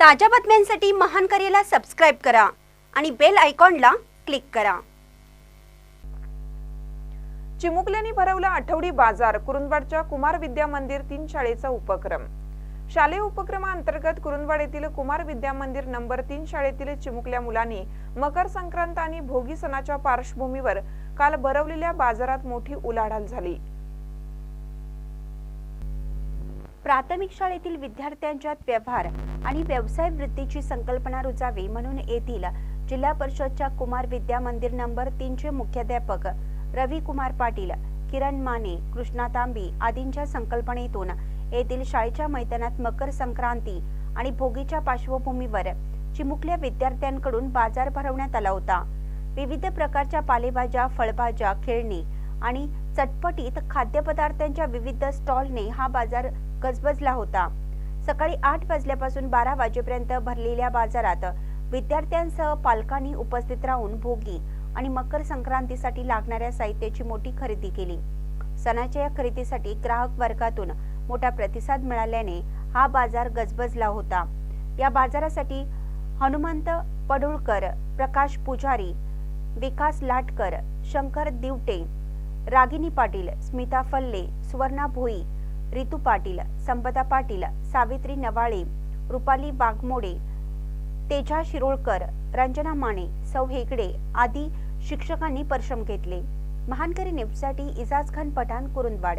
ताज्या बातम्यांसाठी महान करेला सबस्क्राईब करा आणि बेल आयकॉनला क्लिक करा. चिमुकल्याने भरवला आठवडी बाजार कुरुंदवाडच्या कुमार विद्या मंदिर तीन शाळेचा उपक्रम. शालेय उपक्रमाअंतर्गत कुरुंदवाड येथील कुमार विद्या मंदिर नंबर तीन शाळेतील चिमुकल्या मुलांनी मकर संक्रांत आणि भोगी सणाच्या पार्श्वभूमीवर काल भरवलेल्या बाजारात मोठी उलाढाल झाली. प्राथमिक शाळेतील विद्यार्थ्यांच्यात व्यवहार आणि व्यवसाय वृत्तीची संकल्पना रुजावी म्हणून येथील जिल्हा परिषदच्या कुमार विद्या मंदिर नंबर तीनचे मुख्याध्यापक रवी कुमार पाटील किरण माने कृष्णा तांबी आदींच्या संकल्पनेतून येथील शाळेच्या मैदानात मकर संक्रांती आणि भोगीच्या पार्श्वभूमीवर चिमुकल्या विद्यार्थ्यांकडून बाजार भरवण्यात आला होता. विविध प्रकारच्या पालेभाज्या फळभाज्या खेळणी आणि चटपटीत खाद्यपदार्थांच्या विविध स्टॉलने हा बाजार गजबजला होता. सकाळी आठ वाजल्यापासून बारा वाजेपर्यंत भरलेल्या बाजारात विद्यार्थ्यांसह पालकांनी उपस्थित राहून भोगी आणि मकर संक्रांतीसाठी लागणाऱ्या साहित्याची मोठी खरेदी केली. सणाच्या या खरेदीसाठी ग्राहक वर्गातून मोठा प्रतिसाद मिळाल्याने हा बाजार गजबजला होता. या बाजारासाठी हनुमंत पडुळकर प्रकाश पुजारी विकास लाटकर शंकर दिवटे रागिनी पाटील स्मिता फल्ले सुवर्णा भोई रितू पाटील संपदा पाटील सावित्री नवाळे रुपाली वाघमोडे तेजा शिरोळकर रंजना माने सौ हेगडे आदी शिक्षकांनी परिश्रम घेतले. महानकरी न्यूजसाठी इजाज खान पठाण कुरुंदवाड.